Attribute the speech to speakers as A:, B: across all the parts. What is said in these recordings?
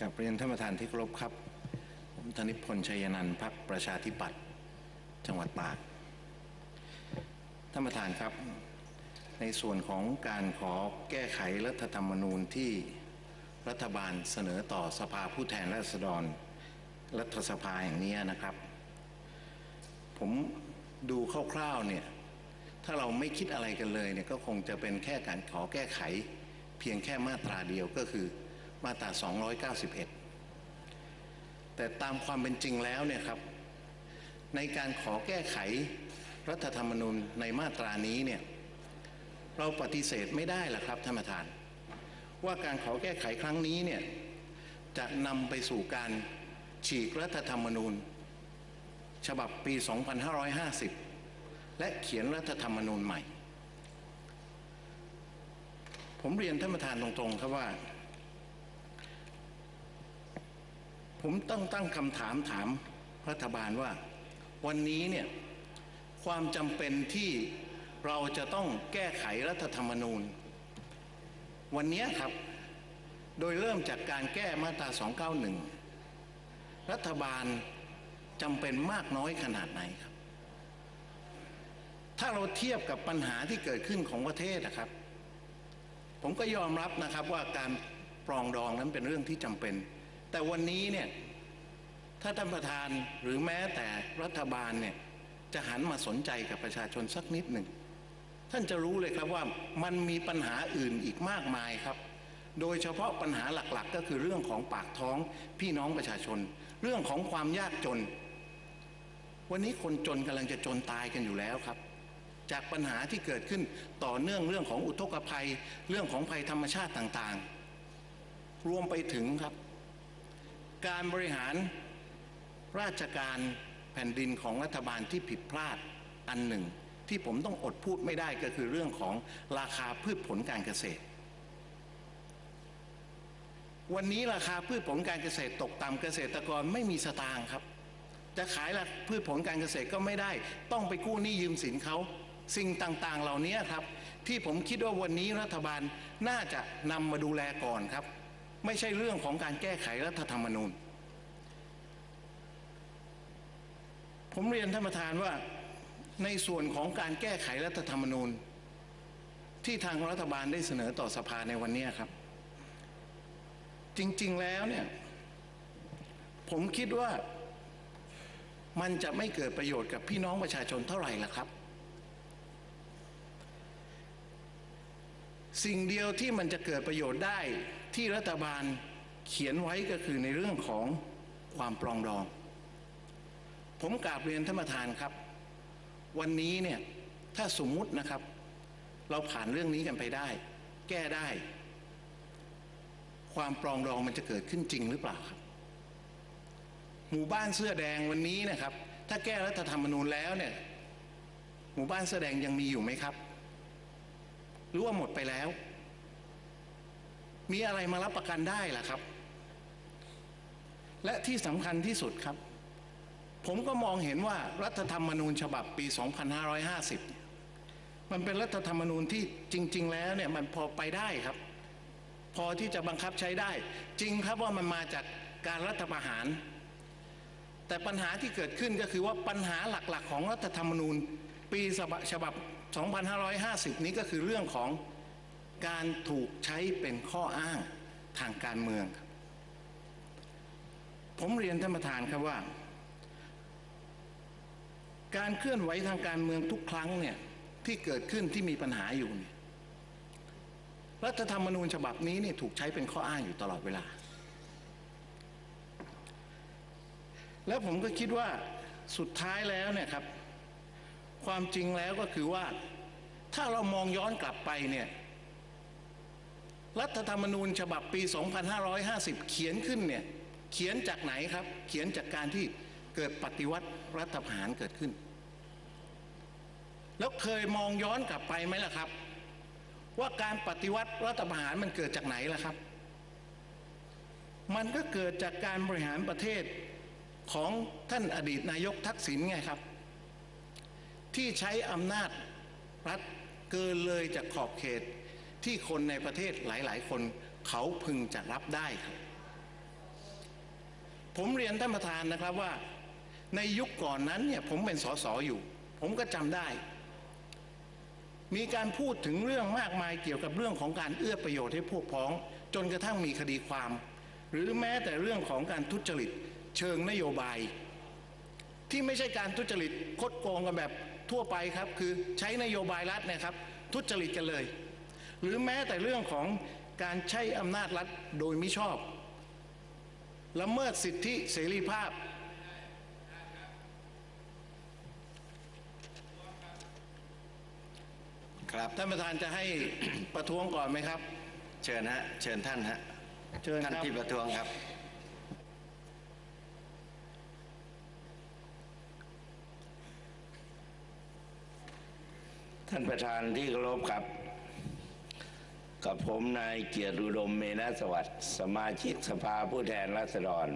A: กับเรียนท่านประธานที่เคารพครับ ผมธนิพนธ์ชัยนันท์พักประชาธิปัตย์จังหวัดตากท่านประธานครับ ในส่วนของการขอแก้ไขรัฐธรรมนูญที่รัฐบาลเสนอต่อสภาผู้แทนราษฎร รัฐสภาแห่งนี้นะครับ ผมดูคร่าวๆเนี่ยถ้าเราไม่คิดอะไรกันเลยเนี่ยก็คงจะเป็นแค่การขอแก้ไข เพียงแค่มาตราเดียวก็คือ มาตรา291 แต่ตามความเป็นจริงแล้วเนี่ยครับ ในการขอแก้ไขรัฐธรรมนูญในมาตรานี้เนี่ยเราปฏิเสธไม่ได้ล่ะครับท่านประธาน ว่าการขอแก้ไขครั้งนี้เนี่ยจะนำไปสู่การฉีกรัฐธรรมนูญ ฉบับปี 2550 และเขียนรัฐธรรมนูญใหม่ ผมเรียนท่านประธานตรงๆครับว่า ผมต้องตั้งคำถามถามรัฐบาลว่า วันนี้เนี่ยความจำเป็นที่เราจะต้องแก้ไขรัฐธรรมนูญ วันนี้ครับโดยเริ่มจากการแก้มาตรา 291 รัฐบาลจำเป็นมากน้อยขนาดไหนครับ ถ้าเราเทียบกับปัญหาที่เกิดขึ้นของประเทศนะครับ ผมก็ยอมรับนะครับว่าการปรองดองนั้นเป็นเรื่องที่จำเป็น แต่วันนี้เนี่ยถ้าท่านประธานหรือแม้แต่รัฐบาลเนี่ยจะหันมาสนใจกับประชาชนสักนิดหนึ่ง ท่านจะรู้เลยครับว่ามันมีปัญหาอื่นอีกมากมายครับ โดยเฉพาะปัญหาหลักๆ ก็คือเรื่องของปากท้องพี่น้องประชาชน เรื่องของความยากจน วันนี้คนจนกำลังจะจนตายกันอยู่แล้วครับ จากปัญหาที่เกิดขึ้นต่อเนื่องเรื่องของอุทกภัย เรื่องของภัยธรรมชาติต่างๆ รวมไปถึงครับ การบริหารราชการแผ่นดินของรัฐบาลที่ผิดพลาดอันหนึ่ง ที่ผมต้องอดพูดไม่ได้ก็คือเรื่องของราคาพืชผลการเกษตร วันนี้ราคาพืชผลการเกษตรตกต่ำเกษตรกรไม่มีสตางค์ครับ จะขายละพืชผลการเกษตรก็ไม่ได้ ต้องไปกู้หนี้ยืมสินเขาสิ่งต่างๆเหล่านี้ครับ ที่ผมคิดว่าวันนี้รัฐบาลน่าจะนำมาดูแลก่อนครับ ไม่ใช่เรื่องของการแก้ไขรัฐธรรมนูญ ผมเรียนท่านประธานว่าในส่วนของการแก้ไขรัฐธรรมนูญ ที่ทางรัฐบาลได้เสนอต่อสภาในวันนี้ครับ จริงๆแล้วเนี่ย ผมคิดว่ามันจะไม่เกิดประโยชน์กับพี่น้องประชาชนเท่าไหร่ล่ะครับ สิ่งเดียวที่มันจะเกิดประโยชน์ได้ที่รัฐบาลเขียนไว้ก็คือในเรื่องของความปรองดอง ผมกราบเรียนท่านประธานครับ วันนี้เนี่ยถ้าสมมุตินะครับ เราผ่านเรื่องนี้กันไปได้ แก้ได้ ความปรองดองมันจะเกิดขึ้นจริงหรือเปล่าครับ หมู่บ้านเสื้อแดงวันนี้นะครับ ถ้าแก้รัฐธรรมนูญแล้วเนี่ย หมู่บ้านเสื้อแดงยังมีอยู่ไหมครับ หรือว่าหมดไปแล้ว มีอะไรมารับประกันได้ล่ะครับ และที่สำคัญที่สุดครับ ผมก็มองเห็นว่ารัฐธรรมนูญฉบับปี 2550 มันเป็นรัฐธรรมนูญที่จริง ๆ แล้วเนี่ยมันพอไปได้ครับ พอที่จะบังคับใช้ได้ จริงครับว่ามันมาจากการรัฐประหาร แต่ปัญหาที่เกิดขึ้นก็คือว่าปัญหาหลักๆ ของรัฐธรรมนูญปีฉบับ 2550 นี้ก็คือเรื่องของการถูกใช้เป็นข้ออ้างทางการเมืองครับผมเรียนท่านประธานครับว่า การเคลื่อนไหวทางการเมืองทุกครั้งเนี่ยที่เกิดขึ้นที่มีปัญหาอยู่เนี่ยรัฐธรรมนูญฉบับนี้เนี่ยถูกใช้เป็นข้ออ้างอยู่ตลอดเวลา แล้วผมก็คิดว่าสุดท้ายแล้วเนี่ยครับ ความจริงแล้วก็คือว่า ถ้าเรามองย้อนกลับไปเนี่ยรัฐธรรมนูญฉบับปี 2550 เขียนขึ้นเนี่ยเขียนจากไหนครับ เขียนจากการที่เกิดปฏิวัติรัฐประหารเกิดขึ้น แล้วเคยมองย้อนกลับไปไหมล่ะครับ ว่าการปฏิวัติรัฐประหารมันเกิดจากไหนล่ะครับ มันก็เกิดจากการบริหารประเทศของท่านอดีตนายกทักษิณไงครับ ที่ใช้อำนาจรัฐเกินเลยจากขอบเขตที่คนในประเทศหลาย ๆ คนเขาพึงจะรับได้ครับผมเรียนท่านประธานนะครับว่า ในยุคก่อนนั้นเนี่ยผมเป็นสสอยู่ ผมก็จำได้ มีการพูดถึงเรื่องมากมายเกี่ยวกับเรื่องของการเอื้อประโยชน์ให้พวกพ้อง จนกระทั่งมีคดีความ หรือแม้แต่เรื่องของการทุจริต เชิงนโยบาย ที่ไม่ใช่การทุจริตคดโกงกันแบบ ทั่วไปครับคือใช้นโยบายรัฐนะครับทุจริตกันเลย หรือแม้แต่เรื่องของการใช้อำนาจรัฐโดยมิชอบละเมิดสิทธิเสรีภาพ
B: ครับ
A: ท่านประธานจะให้ประท้วงก่อนไหมครับ
B: เชิญฮะเชิญท่านฮะ
A: เชิญ
B: ท่าน
A: ครับ
B: ที่ประท้วงครับ
C: ท่านประธานที่เคารพครับ กับผมนายเกียรติอุดมเมนะสวัสดิ์สมาชิกสภาผู้แทนราษฎร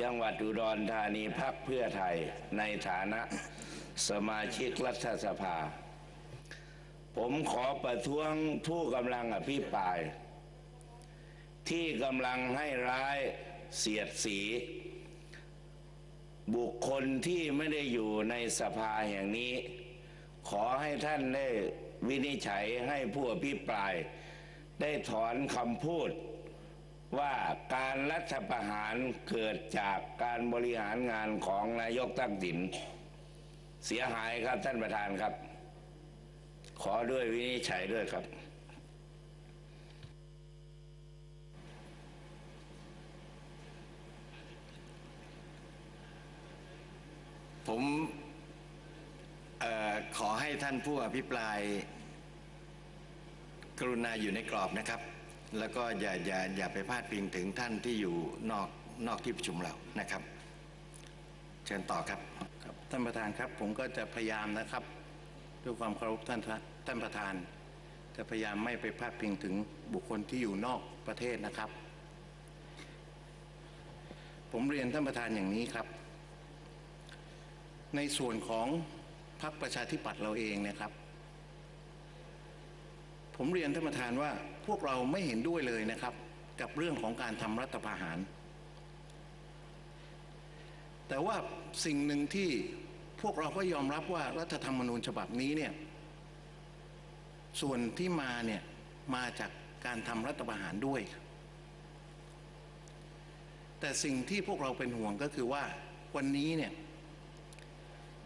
C: จังหวัดอุดรธานีพักเพื่อไทยในฐานะสมาชิกรัฐสภา ผมขอประท้วงผู้กำลังอภิปราย ที่กำลังให้ร้ายเสียดสี บุคคลที่ไม่ได้อยู่ในสภาแห่งนี้ ขอให้ท่านได้วินิจฉัยให้ผู้อภิปราย ได้ถอนคำพูด ว่าการรัฐประหารเกิดจากการบริหารงานของนายกทักษิณเสียหายครับท่านประธานครับ ขอด้วยวินิจฉัยด้วยครับ
B: ผม ขอให้ท่านผู้อภิปราย กรุณาอยู่ในกรอบนะครับ แล้วก็อย่าอย่าอย่าไปพาดพิงถึงท่านที่อยู่นอกนอกที่ประชุมเรานะครับ เชิญต่อครับ
A: ครับ ท่านประธานครับ ผมก็จะพยายามนะครับ ด้วยความเคารพท่านท่านประธาน จะพยายามไม่ไปพาดพิงถึงบุคคลที่อยู่นอกประเทศนะครับ ผมเรียนท่านประธานอย่างนี้ครับ ในส่วนของ รรคประชาธิปัตย์เราเองเนะครับ ผมเรียนท่านประธานว่าพวกเราไม่เห็นด้วยเลยนะครับ กับเรื่องของการทำรัฐประหาร แต่ว่าสิ่งหนึ่งที่พวกเราก็ยอมรับว่ารัฐธรรมนูญฉบับนี้เนี่ยส่วนที่มาเนี่ยมาจากการทำรัฐประหารด้วย แต่สิ่งที่พวกเราเป็นห่วงก็คือว่าวันนี้เนี่ย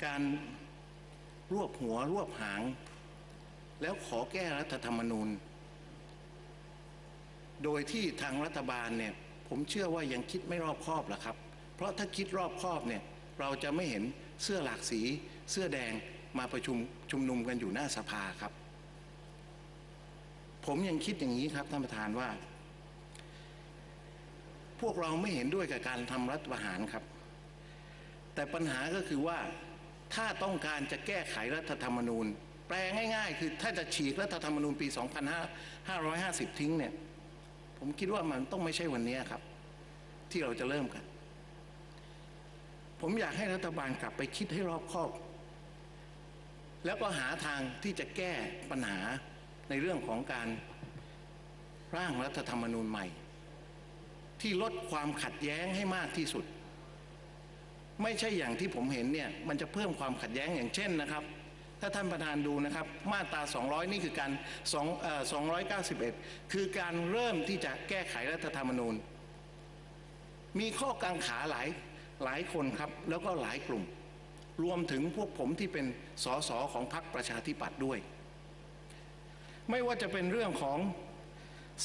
A: การ รวบหัวรวบหาง แล้วขอแก้รัฐธรรมนูญ โดยที่ทางรัฐบาลเนี่ยผมเชื่อว่ายังคิดไม่รอบคอบหรอกครับ เพราะถ้าคิดรอบคอบเนี่ยเราจะไม่เห็นเสื้อหลากสี เสื้อแดงมาประชุมชุมนุมกันอยู่หน้าสภาครับ ผมยังคิดอย่างนี้ครับท่านประธานว่า พวกเราไม่เห็นด้วยกับการทำรัฐประหารครับ แต่ปัญหาก็คือว่า ถ้าต้องการจะแก้ไขรัฐธรรมนูญ แปลง่าย ๆ คือถ้าจะฉีกรัฐธรรมนูญปี 2550 ทิ้งเนี่ยผมคิดว่ามันต้องไม่ใช่วันนี้ครับ ที่เราจะเริ่มกัน ผมอยากให้รัฐบาลกลับไปคิดให้รอบคอบ แล้วก็หาทางที่จะแก้ปัญหาในเรื่องของการร่างรัฐธรรมนูญใหม่ ที่ลดความขัดแย้งให้มากที่สุด ไม่ใช่อย่างที่ผมเห็นเนี่ยมันจะเพิ่มความขัดแย้งอย่างเช่นนะครับ ถ้าท่านประธานดูนะครับ มาตรา 200 นี่คือการ2เอ่อ291 คือการเริ่มที่จะแก้ไขรัฐธรรมนูญ มีข้อกังขาหลายหลายคนครับ แล้วก็หลายกลุ่ม รวมถึงพวกผมที่เป็นสสของพรรคประชาธิปัตย์ด้วย ไม่ว่าจะเป็นเรื่องของ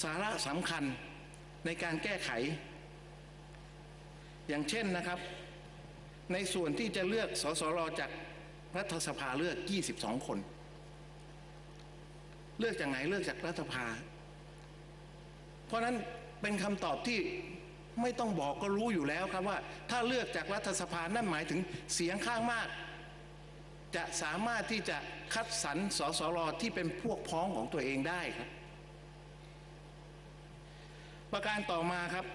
A: สาระสำคัญในการแก้ไข อย่างเช่นนะครับ ในส่วนที่จะเลือกสสรจากรัฐสภาเลือก 22 คน เลือกจากไหนเลือกจากรัฐสภา เพราะนั้นเป็นคำตอบที่ไม่ต้องบอกก็รู้อยู่แล้วครับว่า ถ้าเลือกจากรัฐสภานั่นหมายถึงเสียงข้างมาก จะสามารถที่จะคัดสรรสสรที่เป็นพวกพ้องของตัวเองได้ครับ ประการต่อมาครับ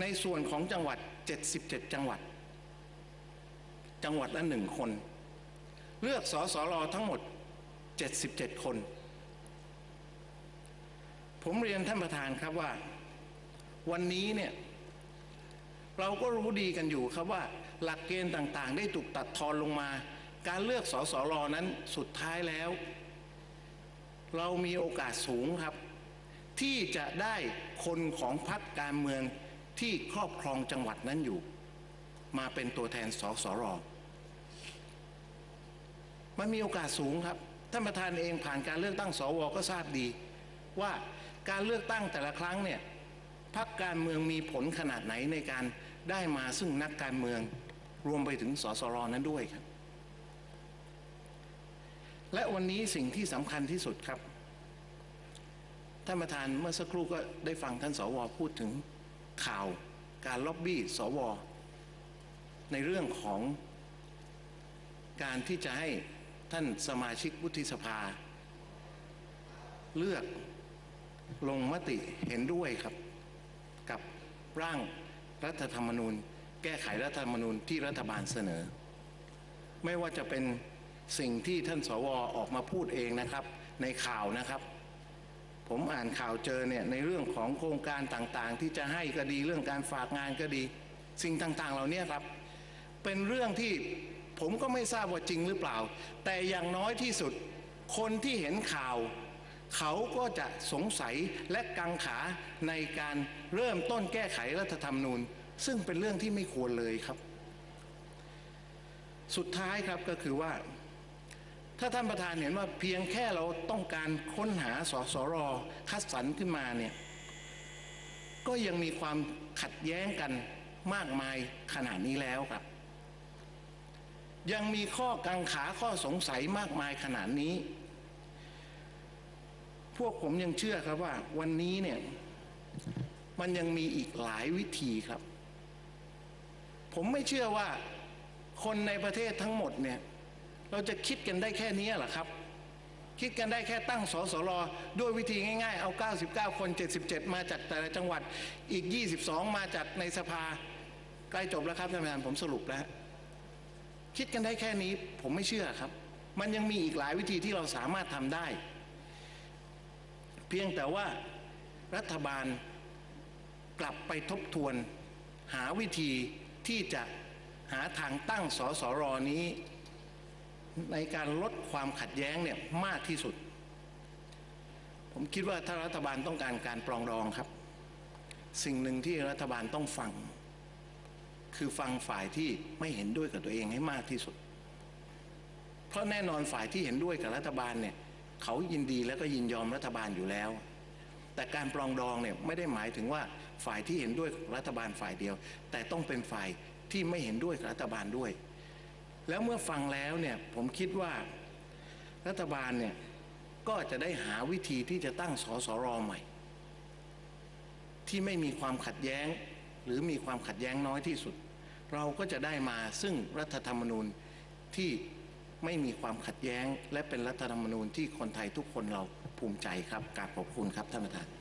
A: ในส่วนของจังหวัด 77 จังหวัด จังหวัดละหนึ่งคน เลือกสสรทั้งหมด 77 คน ผมเรียนท่านประธานครับว่า วันนี้เนี่ยเราก็รู้ดีกันอยู่ครับว่า หลักเกณฑ์ต่างๆ ได้ถูกตัดทอนลงมา การเลือกสสรนั้นสุดท้ายแล้ว เรามีโอกาสสูงครับ ที่จะได้คนของพรรคการเมืองที่ครอบครองจังหวัดนั้นอยู่ มาเป็นตัวแทนสสร มันมีโอกาสสูงครับท่านประธานเองผ่านการเลือกตั้งสวก็ทราบดี ว่าการเลือกตั้งแต่ละครั้งเนี่ยพรรคการเมืองมีผลขนาดไหนในการได้มาซึ่งนักการเมืองรวมไปถึงสสรนั้นด้วยครับ และวันนี้สิ่งที่สำคัญที่สุดครับท่านประธานเมื่อสักครู่ก็ได้ฟังท่านสวพูดถึงข่าวการล็อบบี้สว ในเรื่องของการที่จะให้ ท่านสมาชิกวุฒิสภา เลือกลงมติเห็นด้วยครับ กับร่างรัฐธรรมนูญ แก้ไขรัฐธรรมนูญที่รัฐบาลเสนอ ไม่ว่าจะเป็นสิ่งที่ท่านสวออกมาพูดเองนะครับ ในข่าวนะครับ ผมอ่านข่าวเจอเนี่ยในเรื่องของโครงการต่างๆ ที่จะให้ก็ดีเรื่องการฝากงานก็ดี สิ่งต่างๆ เหล่านี้ครับ เป็นเรื่องที่ ผมก็ไม่ทราบว่าจริงหรือเปล่า แต่อย่างน้อยที่สุด คนที่เห็นข่าว เขาก็จะสงสัยและกังขาในการเริ่มต้นแก้ไขรัฐธรรมนูญ ซึ่งเป็นเรื่องที่ไม่ควรเลยครับ สุดท้ายครับก็คือว่า ถ้าท่านประธานเห็นว่าเพียงแค่เราต้องการค้นหาสสรคัดสรรขึ้นมาเนี่ยก็ยังมีความขัดแย้งกันมากมายขนาดนี้แล้วครับ ยังมีข้อกังขาข้อสงสัยมากมายขนาดนี้ พวกผมยังเชื่อครับว่า วันนี้เนี่ยมันยังมีอีกหลายวิธีครับ ผมไม่เชื่อว่าคนในประเทศทั้งหมดเนี่ย เราจะคิดกันได้แค่นี้หรอครับ คิดกันได้แค่ตั้งสสรด้วยวิธีง่ายๆ เอา 99 คน 77 มาจากแต่ละจังหวัดอีก 22 มาจากในสภาใกล้จบแล้วครับท่านประธานผมสรุปแล้ว คิดกันได้แค่นี้ผมไม่เชื่อครับ มันยังมีอีกหลายวิธีที่เราสามารถทำได้ เพียงแต่ว่ารัฐบาลกลับไปทบทวน หาวิธีที่จะหาทางตั้งสสรนี้ ในการลดความขัดแย้งเนี่ยมากที่สุด ผมคิดว่าถ้ารัฐบาลต้องการการปรองดองครับ สิ่งหนึ่งที่รัฐบาลต้องฟัง คือฟังฝ่ายที่ไม่เห็นด้วยกับตัวเองให้มากที่สุด เพราะแน่นอนฝ่ายที่เห็นด้วยกับรัฐบาลเนี่ยเขายินดีแล้วก็ยินยอมรัฐบาลอยู่แล้ว แต่การปรองดองเนี่ยไม่ได้หมายถึงว่าฝ่ายที่เห็นด้วยรัฐบาลฝ่ายเดียว แต่ต้องเป็นฝ่ายที่ไม่เห็นด้วยกับรัฐบาลด้วย แล้วเมื่อฟังแล้วเนี่ยผมคิดว่ารัฐบาลเนี่ยก็จะได้หาวิธีที่จะตั้งสสรใหม่ ที่ไม่มีความขัดแย้ง หรือมีความขัดแย้งน้อยที่สุด เราก็จะได้มาซึ่งรัฐธรรมนูญที่ไม่มีความขัดแย้ง และเป็นรัฐธรรมนูญที่คนไทยทุกคนเราภูมิใจครับกราบขอบคุณครับท่านประธาน